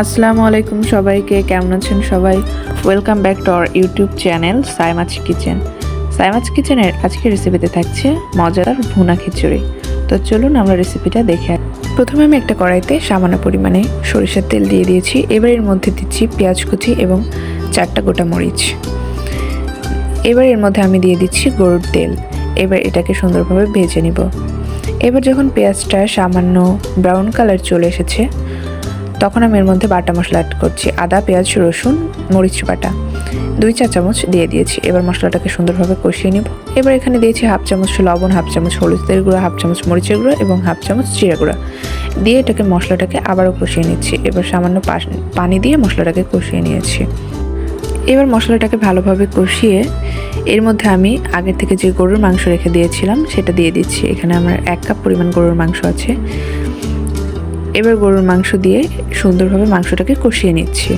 আসসালামু আলাইকুম সবাইকে, কেমন আছেন সবাই? Welcome back to our YouTube channel Saimach kitchen Saimach কিচেনের আজকের রেসিপিতে থাকছে মজাদার ভুনা খিচুড়ি। তো চলুন আমরা রেসিপিটা দেখে। প্রথমে আমি একটা কড়াইতে সামান্য পরিমাণে সরিষার তেল দিয়ে দিয়েছি। এবার এর মধ্যে দিচ্ছি পেঁয়াজ কুচি এবং চারটা গোটা মরিচ। এবার এর মধ্যে আমি দিয়ে দিচ্ছি গরুর তেল। এবার এটাকে সুন্দরভাবে ভেজে নিব। এবার যখন পেঁয়াজটা সামান্য ব্রাউন কালার চলে এসেছে তখন আমি এর মধ্যে বাটা মশলা অ্যাড করছি। আদা, পেঁয়াজ, রসুন, মরিচ বাটা। দুই চা চামচ দিয়ে দিয়েছি। এবার মশলাটাকে সুন্দরভাবে কষিয়ে নিব। এবার এখানে দিয়েছি হাফ চামচ লবণ, হাফ চামচ হলুদের গুঁড়ো, হাফ চামচ মরিচের গুঁড়ো এবং হাফ চামচ জিরা গুঁড়ো। দিয়ে এটাকে মশলাটাকে আবারও কষিয়ে নিচ্ছি। এবার সামান্য পানি দিয়ে মশলাটাকে কষিয়ে নিয়েছি। এবার মশলাটাকে ভালোভাবে কষিয়ে এর মধ্যে আমি আগে থেকে যে গরুর মাংস রেখে দিয়েছিলাম, সেটা দিয়ে দিচ্ছি। এখানে আমার এক কাপ পরিমাণ গরুর মাংস আছে। এবার গরুর মাংস দিয়ে সুন্দরভাবে মাংসটাকে কষিয়ে নিচ্ছি।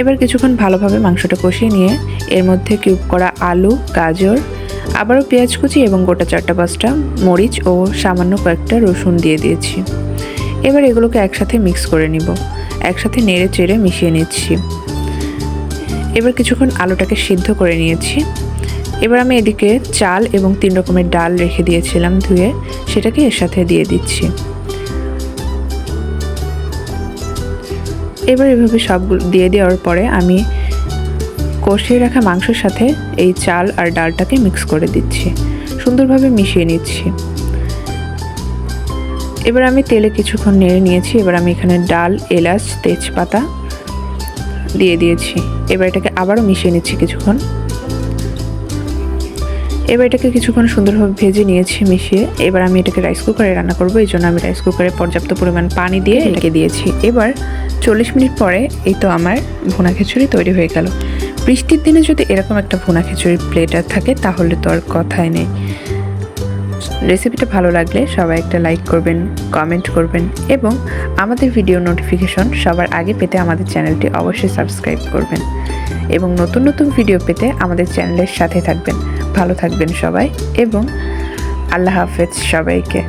এবার কিছুক্ষণ ভালোভাবে মাংসটা কষিয়ে নিয়ে এর মধ্যে কিউব করা আলু, গাজর, আবারও পেঁয়াজ কুচি এবং গোটা চারটা পাঁচটা মরিচ ও সামান্য কয়েকটা রসুন দিয়ে দিয়েছি। এবার এগুলোকে একসাথে মিক্স করে নিব। একসাথে নেড়ে চেড়ে মিশিয়ে নিচ্ছি। এবার কিছুক্ষণ আলুটাকে সিদ্ধ করে নিয়েছি। এবার আমি এদিকে চাল এবং তিন রকমের ডাল রেখে দিয়েছিলাম ধুয়ে, সেটাকে এর সাথে দিয়ে দিচ্ছি। এবার এভাবে সবগুলো দিয়ে দেওয়ার পরে আমি কষিয়ে রাখা মাংসের সাথে এই চাল আর ডালটাকে মিক্স করে দিচ্ছি। সুন্দরভাবে মিশিয়ে নিচ্ছি। এবার আমি তেলে কিছুক্ষণ নেড়ে নিয়েছি। এবার আমি এখানে ডাল এলাচ তেজপাতা দিয়ে দিয়েছি। এবার এটাকে আবারও মিশিয়ে নিচ্ছি কিছুক্ষণ। এবার এটাকে কিছুক্ষণ সুন্দরভাবে ভেজে নিয়েছি মিশিয়ে। এবার আমি এটাকে রাইস কুকারে রান্না করব। এই জন্য আমি রাইস কুকারে পর্যাপ্ত পরিমাণ পানি দিয়ে এটাকে দিয়েছি। এবার চল্লিশ মিনিট পরে এই তো আমার ভুনা খিচুড়ি তৈরি হয়ে গেল। বৃষ্টির দিনে যদি এরকম একটা ভুনা খিচুড়ির প্লেটার থাকে, তাহলে তো আর কথাই নেই। রেসিপিটা ভালো লাগলে সবাই একটা লাইক করবেন কমেন্ট করবেন এবং আমাদের ভিডিও নোটিফিকেশন সবার আগে পেতে আমাদের চ্যানেলটি অবশ্যই সাবস্ক্রাইব করবেন এবং নতুন নতুন ভিডিও পেতে আমাদের চ্যানেলের সাথে থাকবেন। ভালো থাকবেন সবাই এবং আল্লাহ হাফেজ সবাইকে।